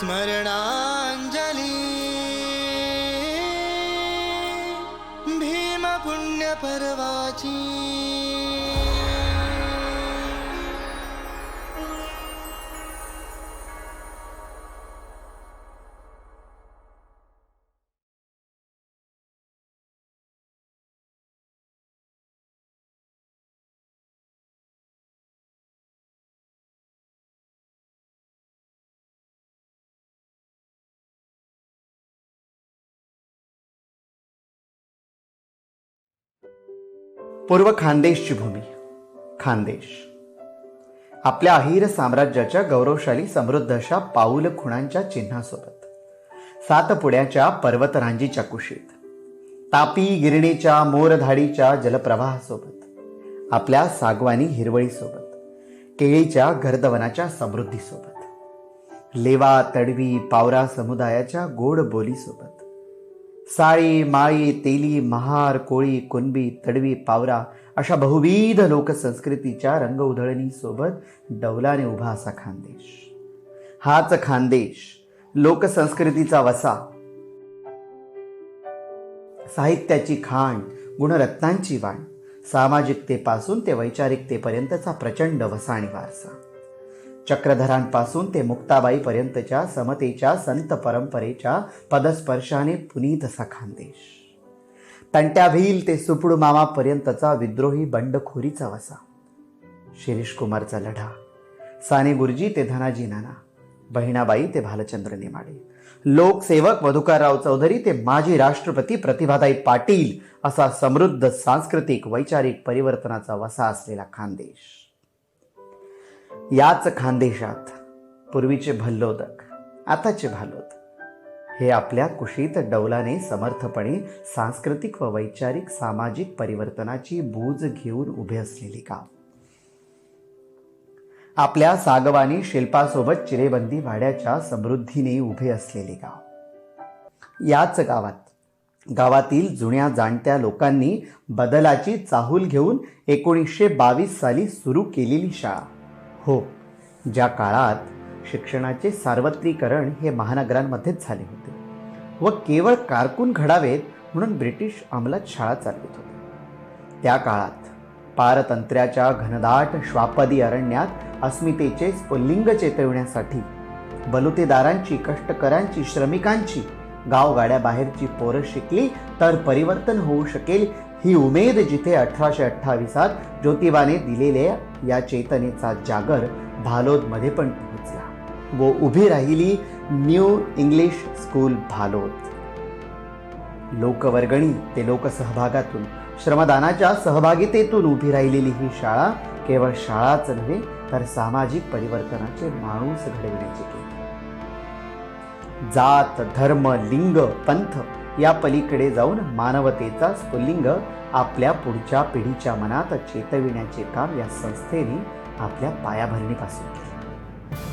स्मरणाञ्जलि। भीमपुण्यपर्वाची। पूर्व खानदेशची भूमी. खानदेश. आपल्या अहिर साम्राज्याच्या गौरवशाली समृद्ध अशा पाऊल खुणांच्या चिन्हासोबत. सातपुड्याच्या पर्वतरांजीच्या कुशीत. तापी गिरणीच्या मोरधाडीच्या जलप्रवाहासोबत. आपल्या सागवानी हिरवळीसोबत. केळीच्या गर्दवनाच्या समृद्धीसोबत. लेवा तडवी पावरा समुदायाच्या गोड बोलीसोबत. साळी माळी तेली महार कोळी कुणबी तडवी पावरा अशा बहुविध लोकसंस्कृतीच्या रंग उधळणीसोबत डौलाने उभा असा खानदेश. हाच खानदेश लोकसंस्कृतीचा वसा. साहित्याची खाण गुणरत्नांची वाण सामाजिकतेपासून ते वैचारिकतेपर्यंतचा प्रचंड वसा आणि वारसा. चक्रधरांपासून ते मुक्ताबाईपर्यंतच्या समतेच्या संत परंपरेच्या पदस्पर्शाने पुनीत सखानदेश. खानदेश तंट्या भील ते सुपडू मामापर्यंतचा विद्रोही बंडखोरीचा वसा. शिरीष कुमारचा लढा. साने गुरुजी ते धनाजी नाना. बहिणाबाई ते भालचंद्र नेमाडे. लोकसेवक मधुकरराव चौधरी ते माजी राष्ट्रपती प्रतिभाताई पाटील असा समृद्ध सांस्कृतिक वैचारिक परिवर्तनाचा वसा असलेला खानदेश. याच खानदेशात पूर्वीचे भल्लोदक आताचे भालोद. हे आपल्या कुशीत डौलाने समर्थपणे सांस्कृतिक व वैचारिक सामाजिक परिवर्तनाची बूज घेऊन उभे असलेले गाव. आपल्या सागवानी शिल्पासोबत चिरेबंदी वाड्याच्या समृद्धीने उभे असलेले गाव. याच गावात गावातील जुन्या जाणत्या लोकांनी बदलाची चाहूल घेऊन एकोणीसशे बावीस साली सुरू केलेली शाळा. हो ज्या काळात शिक्षणाचे सार्वत्रिकरण हे महानगरांमध्येच झाले होते व केवळ कारकून घडावेत म्हणून ब्रिटिश अंमलात शाळा चालवित होते. त्या काळात पारतंत्र्याच्या घनदाट श्वापदी अरण्यात अस्मितेचे स्फुल्लिंग चेतविण्यासाठी बलुतेदारांची कष्टकरांची श्रमिकांची गावगाड्या बाहेरची पोरं शिकली तर परिवर्तन होऊ शकेल ही उमेद जिथे अठराशे अठ्ठावीसात ज्योतिबाने दिलेल्या या चेतनेचा जागर भालोदमध्ये पण पोहोचला. व उभी राहिली न्यू इंग्लिश स्कूल भालोद. लोकवर्गणी ते लोकसहभागातून श्रमदानाच्या सहभागितेतून उभी राहिलेली ही शाळा केवळ शाळाच नव्हे तर सामाजिक परिवर्तनाचे माणूस घडविण्याचे केले. जात धर्म लिंग पंथ या पलीकडे जाऊन मानवतेचा स्फुल्लिंग आपल्या पुढच्या पिढीच्या मनात चेतविण्याचे काम या संस्थेने आपल्या पायाभरणीपासून केले.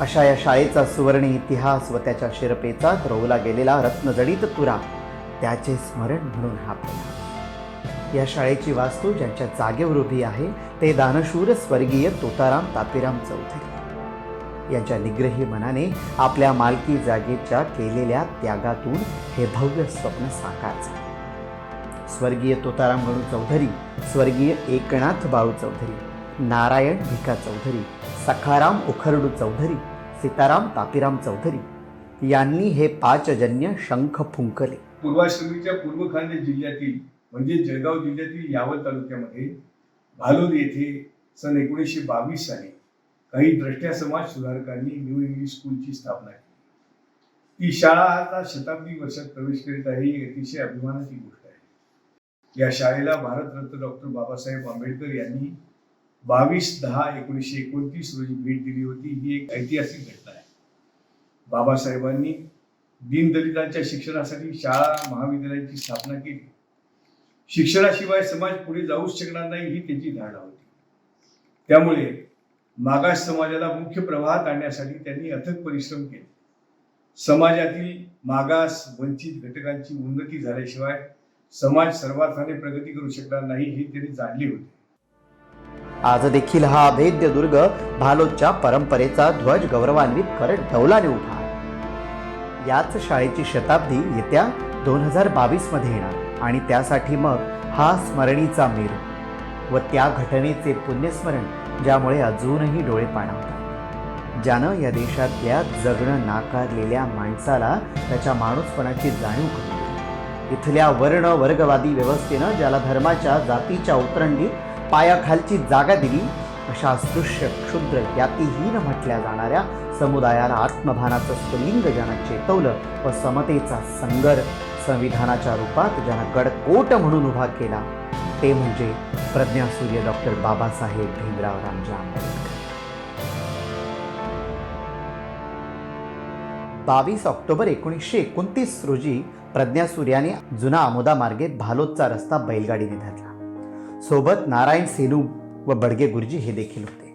अशा या शाळेचा सुवर्ण इतिहास व त्याच्या शिरपेचा रोवला गेलेला रत्नजडित तुरा त्याचे स्मरण म्हणून हा प्रयास या शाळेची वास्तू ज्यांच्या जागेवर उभी आहे ते दानशूर स्वर्गीय तोताराम तापीराम चौधरी. यांच्या निग्रही मनाने आपल्या मालकी जागेच्या केलेल्या त्यागातून हे भव्य स्वप्न साकार झाले स्वर्गीय तोताराम गणू चौधरी स्वर्गीय एकनाथ बाळू चौधरी नारायण भिका चौधरी सखाराम उखरडू चौधरी सीताराम तापीराम चौधरी यांनी हे पाचजन्य शंख फुंकले. पूर्वाश्रमीच्या पूर्व जिल्ह्यातील म्हणजे जळगाव जिल्ह्यातील यावल तालुक्यामध्ये भालोद येथे सन एकोणीसशे बावीस साली काही द्रष्ट्या समाज सुधारकांनी न्यू इंग्लिश स्कूलची स्थापना केली. ती शाळा आता शताब्दी वर्षात प्रवेश करीत आहे ही अतिशय अभिमानाची गोष्ट आहे. या शाळेला भारतरत्न डॉक्टर बाबासाहेब आंबेडकर यांनी बावीस दहा एकोणीसशे एकोणतीस रोजी भेट दिली होती ही एक ऐतिहासिक घटना आहे. बाबासाहेबांनी दीनदलितांच्या शिक्षणासाठी शाळा महाविद्यालयाची स्थापना केली. शिक्षणाशिवाय समाज पुढे जाऊच शकणार नाही ही त्यांची धारणा होती. त्यामुळे मागास समाजाला मुख्य प्रवाहात आणण्यासाठी त्यांनी अथक परिश्रम केले. समाजातील मागास वंचित घटकांची उन्नती झाल्याशिवाय समाज सर्वार्थाने प्रगती करू शकणार नाही हे त्यांनी जाणले होते. आज देखील हा अभेद्य दुर्ग भालोच्या परंपरेचा ध्वज गौरवान्वित करत डौलाने उठा. याच शाळेची शताब्दी येत्या दोन हजार बावीसमध्ये येणार आणि त्यासाठी मग हा स्मरणीचा मेरू व त्या घटनेचे पुण्यस्मरण ज्यामुळे अजूनही डोळे पाणावतात ज्यानं या देशातल्या जगणं नाकारलेल्या माणसाला त्याच्या माणूसपणाची जाणीव करून इथल्या वर्ण वर्गवादी व्यवस्थेनं ज्याला धर्माच्या जातीच्या उतरंडीत पायाखालची जागा दिली अशा अस्पृश्य क्षुद्र यातीहीन म्हटल्या जाणाऱ्या समुदायाला आत्मभानाचं स्फुलिंग ज्यानं चेतवलं व समतेचा संगर संविधानाच्या रूपात ज्यानं गडकोट म्हणून उभा केला ते म्हणजे प्रज्ञासूर्य डॉक्टर बाबासाहेब भीमराव रामजी आंबेडकर. बावीस ऑक्टोबर एकोणीसशे एकोणतीस रोजी प्रज्ञासूर्याने जुना आमोदा मार्गे भालोदचा रस्ता बैलगाडीने धरला. सोबत नारायण सेलू व बडगे गुरुजी हे देखील होते.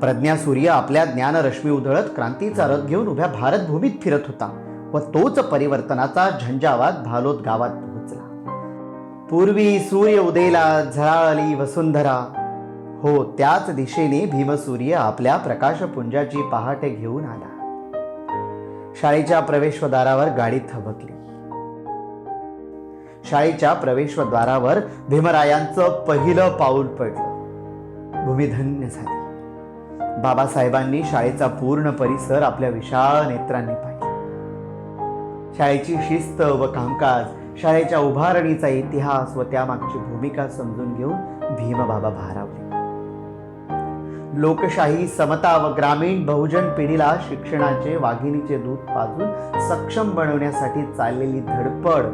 प्रज्ञासूर्य आपल्या ज्ञानरश्मी उधळत क्रांतीचा रथ घेऊन उभ्या भारतभूमीत फिरत होता व तोच परिवर्तनाचा झंझावात भालोद गावात पोहोचला पूर्वी सूर्य उदेला झळाळली वसुंधरा. हो त्याच दिशेने भीमसूर्य आपल्या प्रकाशपुंजाची पहाटे घेऊन आला. शाळेच्या प्रवेशद्वारावर गाडी थबकली. शाळेच्या प्रवेशद्वारावर भीमरायांचं पहिलं पाऊल पडलं. भूमिधन्य झाली. बाबासाहेबांनी शाळेचा पूर्ण परिसर आपल्या विशाळ नेत्रांनी पाहिला. शाळेची शिस्त व कामकाज शाळेच्या उभारणीचा इतिहास व त्यामागची भूमिका समजून घेऊन भीमबाबा भारावले. लोकशाही समता व ग्रामीण बहुजन पिढीला शिक्षणाचे वाघिणीचे दूध पाजून सक्षम बनवण्यासाठी चाललेली धडपड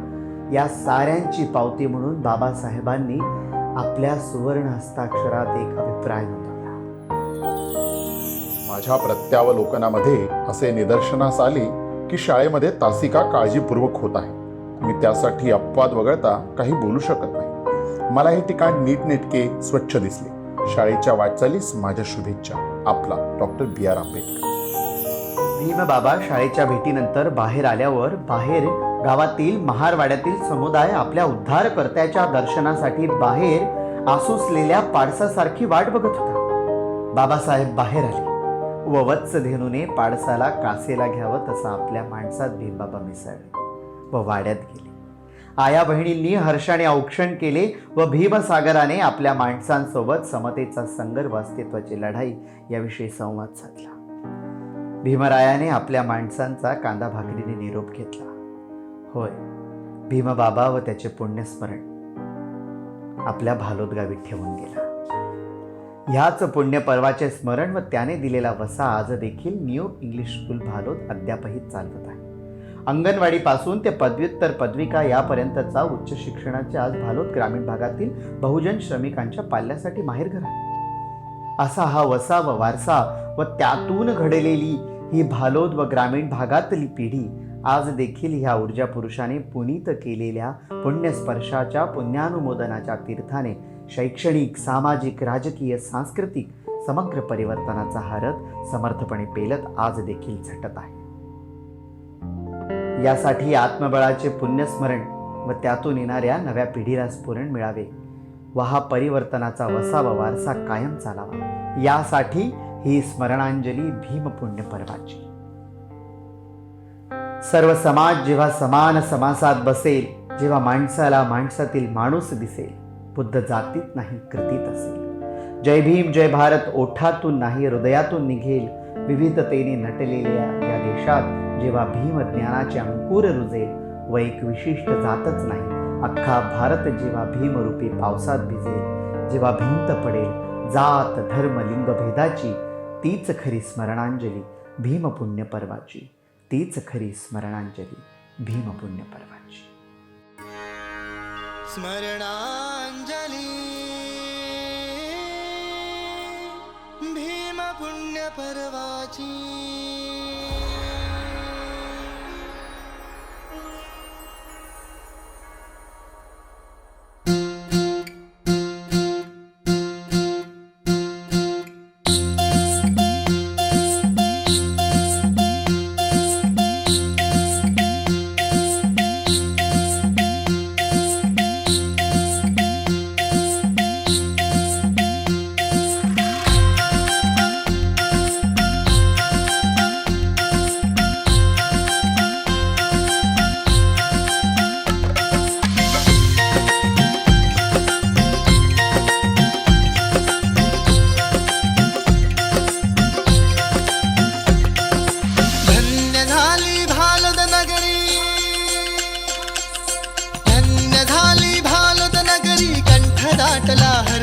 या साऱ्यांची पावती म्हणून बाबासाहेबांनी आपल्या सुवर्ण हस्ताक्षरात एक अभिप्राय नोंदवला. माझ्या प्रत्यावलोकनामध्ये असे निदर्शनास आले की शाळेमध्ये तासिका काळजीपूर्वक होत आहे. मी त्यासाठी अपवाद वगळता काही बोलू शकत नाही. मला हे ठिकाण नीटनेटके स्वच्छ दिसले. शाळेच्या वाटचालीस माझ्या शुभेच्छा. आपला doctor B R Ambedkar. Bhimbaba शाळेच्या भेटीनंतर बाहेर आल्यावर बाहेर गावातील महारवाड्यातील समुदाय आपल्या उद्धारकर्त्याच्या दर्शनासाठी बाहेर आसुसलेल्या पाडसासारखी वाट बघत होता. बाबासाहेब बाहेर आले. व वत्स धेनूने पाडसाला कासेला घ्यावं तसं आपल्या माणसात भीमबाबा मिसळले. व वाड्यात गेले. आया बहिणींनी हर्षाने औक्षण केले व भीमसागराने आपल्या माणसांसोबत समतेचा संघर्ष अस्तित्वाची लढाई याविषयी संवाद साधला. भीमरायाने आपल्या माणसांचा कांदा भाकरीने निरोप घेतला. होय भीमबाबा व त्याचे पुण्यस्मरण आपल्या भालोदगावी ठेवून गेला. ह्याच पुण्य पर्वाचे स्मरण व त्याने दिलेला वसा आज देखील न्यू इंग्लिश स्कूल भालोद अद्यापही चालवत आहे. अंगणवाडीपासून ते पदव्युत्तर पदविका यापर्यंतचा उच्च शिक्षणाचे आज भालोत ग्रामीण भागातील बहुजन श्रमिकांच्या पाल्यासाठी माहेरघर आहे असा हा वसा व वारसा व त्यातून घडलेली ही भालोद व ग्रामीण भागातली पिढी आज देखील ह्या ऊर्जा पुरुषाने पुनीत केलेल्या पुण्यस्पर्शाच्या पुण्यानुमोदनाच्या तीर्थाने शैक्षणिक सामाजिक राजकीय सांस्कृतिक समग्र परिवर्तनाचा हरत समर्थपणे पेलत आज देखील झटत आहे. यासाठी आत्मबळाचे पुण्यस्मरण व त्यातून येणाऱ्या नव्या पिढीला स्फुरण मिळावे. व हा परिवर्तनाचा वसा व वारसा कायम चालावा. यासाठी ही स्मरणांजली भीमपुण्य पर्वाची. सर्व समाज जेव्हा समान समासात बसेल जेव्हा माणसाला माणसातील माणूस दिसेल बुद्ध जातीत नाही कृतीत असेल. जय भीम जय भारत ओठातून नाही हृदयातून निघेल विविधतेने नटलेल्या या देशात जेव्हा भीम ज्ञानाचे अंकुर रुजेल व एक विशिष्ट जातच नाही अख्खा भारत जेव्हा भीमरूपी पावसात भिजेल जेव्हा भिंत पडेल जात धर्म लिंग भेदाची तीच खरी स्मरणांजली भीमपुण्य पर्वाची तीच खरी स्मरणांजली भीमपुण्य पर्वाची स्मरणांजली भीमपुण्यपर्वाची.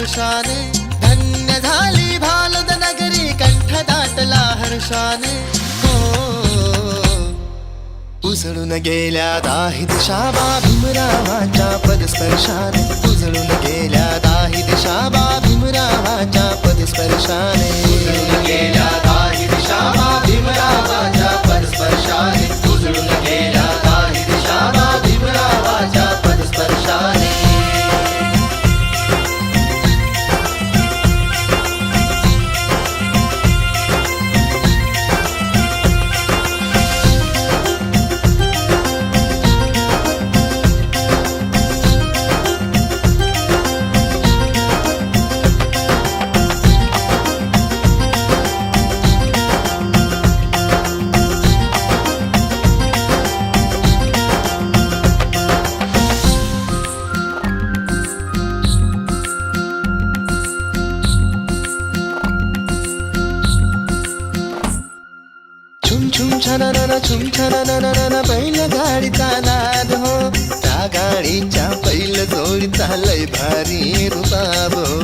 हर्षाने धन्य झाली भालद नगरी कंठ दाटला हर्षाने. हो, उजळून गेल्या दाही दिशा भीमरावाच्या पदस्पर्शाने. उजळून गेल्या दाही दिशा भीमरावाच्या पदस्पर्शाने. उजळून गेल्या दाही दिशा भीमरावाच्या पदस्पर्शाने. छाना छुम छाना बैल गाडीचा नाद हो. त्या गाडीच्या बैल जोडीचा लय भारी रुबाब हो.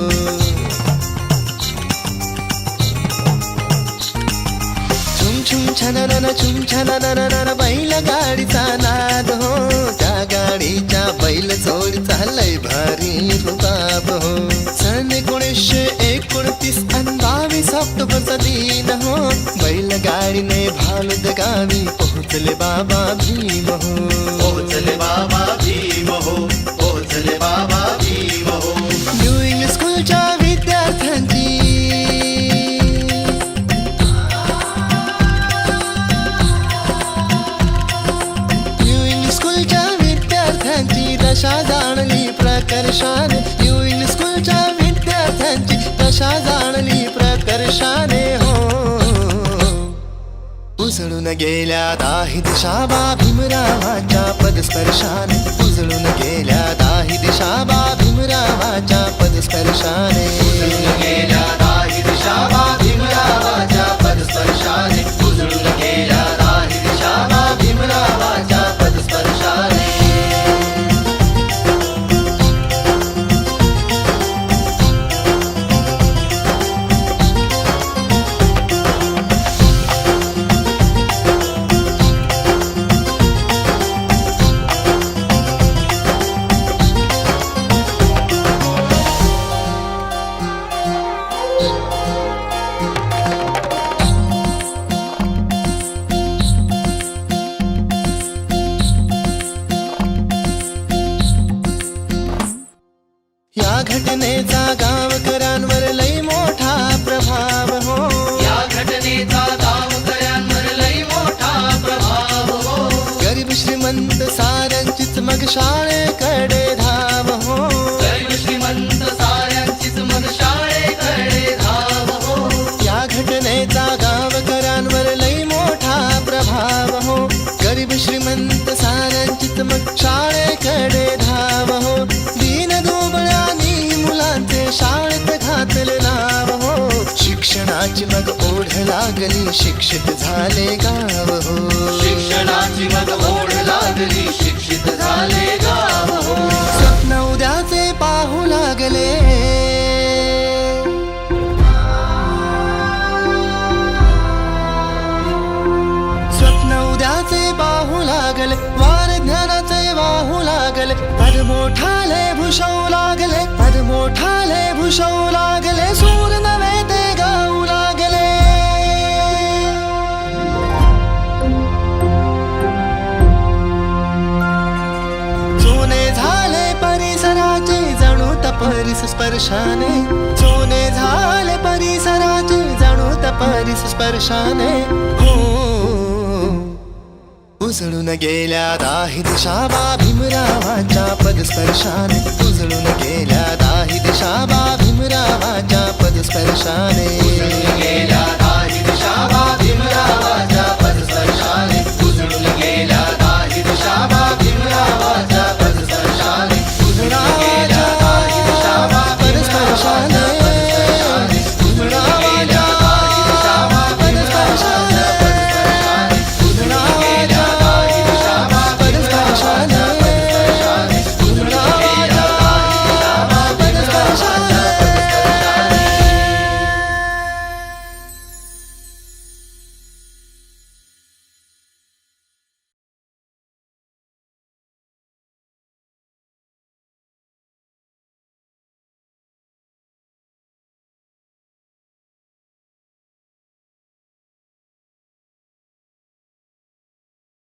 बैल गाडीचा नाद हो. त्या गाडीच्या बैल जोडीचा लय भारी रुबाब हो. सन एकोणीसशे एकोणतीस ऑक्टोबरचा दिन हो बैलगाडीने भालद गावी पोहोचले बाबा भीम हो. पोहोचले बाबा भीम हो पोहोचले बाबा भीम हो. न्यू स्कूलच्या विद्यार्थ्यांची. न्यू स्कूलच्या विद्यार्थ्यांची दशा जाणली प्रकर्षाने विद्यार्थ्यांची जाणली प्रकर्षाने हो. उजळून गेल्या दाही दिशा बा भीमरावाच्या पदस्पर्शाने. उजळून गेल्या दाही दिशा बा भीमरावाच्या पदस्पर्शाने. उजळून गेल्या दाही दिशा बा भीमरावाच्या पदस्पर्शाने. उजळून घटनेचा गावकऱ्यांवर लई मोठा प्रभाव हो. या घटनेचा गावकऱ्यांवर लई मोठा प्रभाव हो. गरीब श्रीमंत साऱ्यांचीच मग शाळेकडे धाव हो. गरीब श्रीमंत साऱ्यांचीच मग शाळेकडे धाव हो. या घटनेचा गावकऱ्यांवर लई मोठा प्रभाव हो. गरीब श्रीमंत साऱ्यांचीच मग शाळेकडे शाळेत घातले नाव हो. शिक्षणाची मग ओढ लागली शिक्षित झाले गाव हो. शिक्षणाची मग ओढ लागली शिक्षित झाले गाव हो. स्वप्न उद्याचे पाहू लागले. स्वप्न उद्याचे पाहू लागले. वाहू लागले. पद मोठाले भूषवू लागले. पद मोठाले भूषवू लागले. सूर नवे ते गाऊ लागले. सोने झाले परिसराचे जणू तपरिस स्पर्शाने. सोने झाले परिसराचे जणू तपरिस स्पर्शाने. हो उजळून गेल्या दाही दिशा बा भीमरावाच्या पदस्पर्शाने उजळून गेल्या दाही दिशा बा भीमरावाच्या पदस्पर्शाने गेल्या दाही दिशा बा भीमरावाच्या